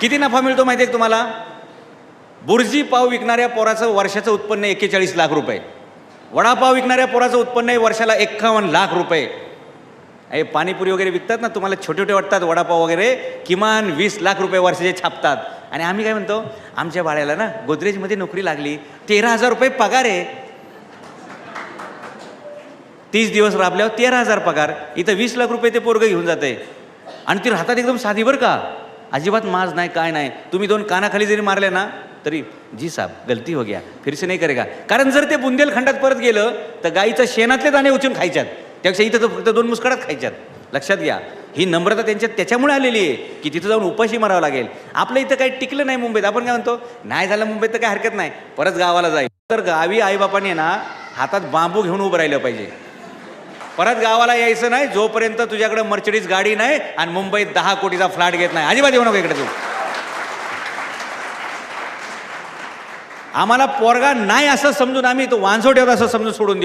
किती नफा मिळतो माहिती आहे तुम्हाला? बुर्जी पाव विकणाऱ्या पोराचं वर्षाचं उत्पन्न एक्केचाळीस लाख रुपये. वडापाव विकणाऱ्या पोराचं उत्पन्न आहे वर्षाला एक्कावन्न लाख रुपये. हे पाणीपुरी वगैरे विकतात ना तुम्हाला छोटे छोटे वाटतात वडापाव वगैरे किमान वीस लाख रुपये वर्षाचे छापतात. आणि आम्ही काय म्हणतो आमच्या बाळ्याला ना गोदरेजमध्ये नोकरी लागली तेरा हजार रुपये पगार आहे. तीस दिवस राबल्यावर तेरा हजार पगार. इथं वीस लाख रुपये ते पोरगं घेऊन जाते आणि ती राहतात एकदम साधी बरं का? अजिबात माज नाही काय नाही. तुम्ही दोन कानाखाली जरी मारले ना तरी जी साहेब गलती हो गया. फिरसे नाही करेगा. कारण जर ते बुंदेलखंडात परत गेलं तर गाईचं शेणातले दाणे उचून खायच्यात. त्यापेक्षा इथं तर फक्त दोन मुस्कडात खायच्यात. लक्षात घ्या. ही नम्रता त्यांच्यात त्याच्यामुळे आलेली आहे की तिथं जाऊन उपाशी मारावं लागेल. आपलं इथं काही टिकलं नाही मुंबईत. आपण काय म्हणतो नाही झालं मुंबईत तर काही हरकत नाही. परत गावाला जाईल. तर गावी आईबापाने ना हातात बांबू घेऊन उभं राहिलं पाहिजे. परत गावाला यायचं नाही जोपर्यंत तुझ्याकडे मर्चडीज गाडी नाही आणि मुंबईत दहा कोटीचा फ्लॅट घेत नाही. अजिबात येऊ नको इकडे तू. आम्हाला पोरगा नाही असं समजून आम्ही तो वांझोट्यात असं समजून सोडून देऊ.